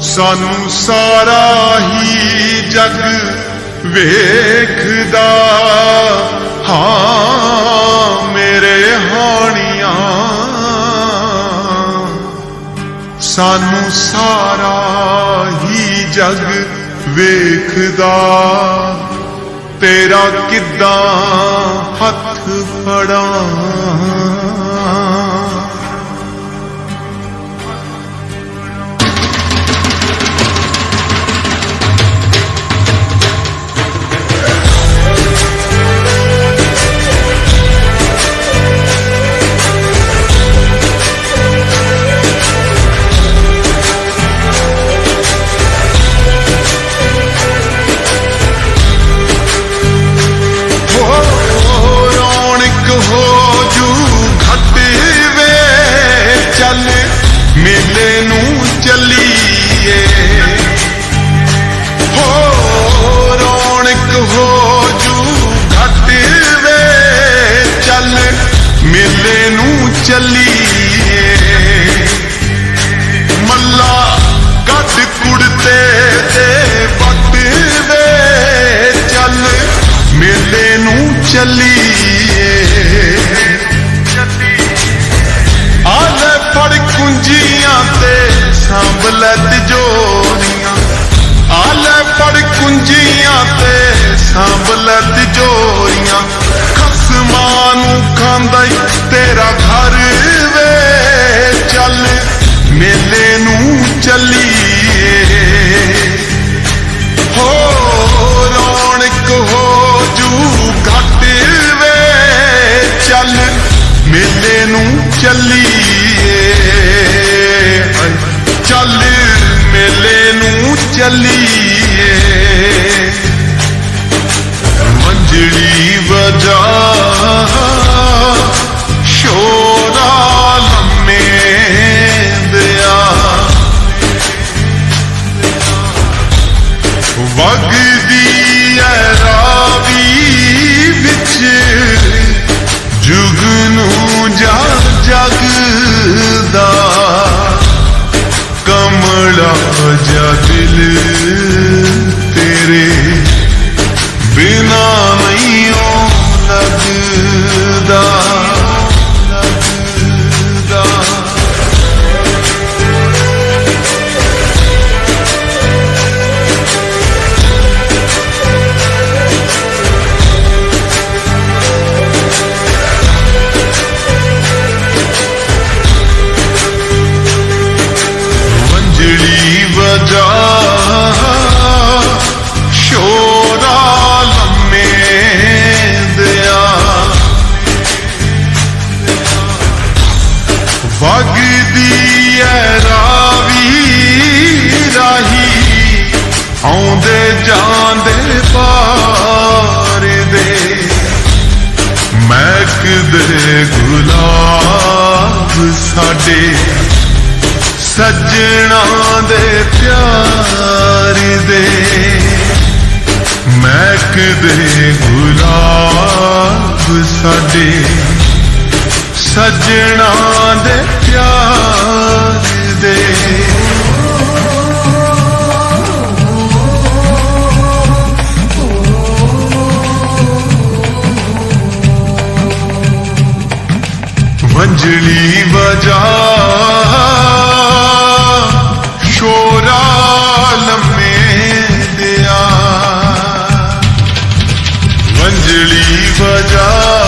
ਸਾਨੂੰ ਸਾਰਾ ਹੀ ਜਗ ਵੇਖਦਾ। ਹਾਂ, ਮੇਰੇ ਹਾਣੀਆਂ। ਸਾਨੂੰ ਸਾਰਾ ਹੀ ਜਗ ਵੇਖਦਾ। ਤੇਰਾ ਕਿੱਦਾਂ ਹੱਥ ਫੜਾਂ। ਚੱਲੀਏ। ਮੱਲਾ ਕੱਢ ਕੁੜਤੇ ਤੇ ਪੱਟ ਵੇ ਚੱਲ। ਮੇਲੇ ਨੂੰ ਚੱਲੀਏ। ਆਲੇ ਫੜ ਕੁੰਜੀਆਂ ਤੇ ਸੰਭ ਲੈ ਤਿਜੋਰੀਆਂ ਆਲੇ ਫੜ ਕੁੰਜੀਆਂ ਤੇ ਸੰਭ ਲੈ ਤਿਜੋਰੀਆਂ ਖਸਮਾਂ ਨੂੰ ਖਾਂਦਾ ਤੇਰਾ ਘਰ ਵੇ ਚੱਲ, ਮੇਲੇ ਨੂੰ ਚੱਲੀਏ। ਹੋ ਰੌਣਕ ਹੋ ਜੂ ਘਟ ਵੇ ਚੱਲ, ਮੇਲੇ ਨੂੰ ਚੱਲੀਏ। ਚੱਲ, ਮੇਲੇ ਨੂੰ ਚੱਲੀਏ। ਜਾ ਵਗਦੀ ਐ ਰਾਵੀ ਰਾਹੀ। ਆਉਂਦੇ ਜਾਂਦੇ ਪਾਰ ਦੇ। ਮਹਿਕਦੇ ਗੁਲਾਬ ਸਾਡੇ। ਸੱਜਣਾ ਦੇ ਪਿਆਰ ਦੇ। ਮਹਿਕਦੇ ਗੁਲਾਬ ਸਾਡੇ। ਸਜਣਾ ਦੇ ਪਿਆਰ ਦੇ। ਵੰਜਲੀ ਵਜਾ ਸ਼ੋਰਾ ਲੰਮੇ ਦਿਆ। ਵੰਜਲੀ ਵਜਾ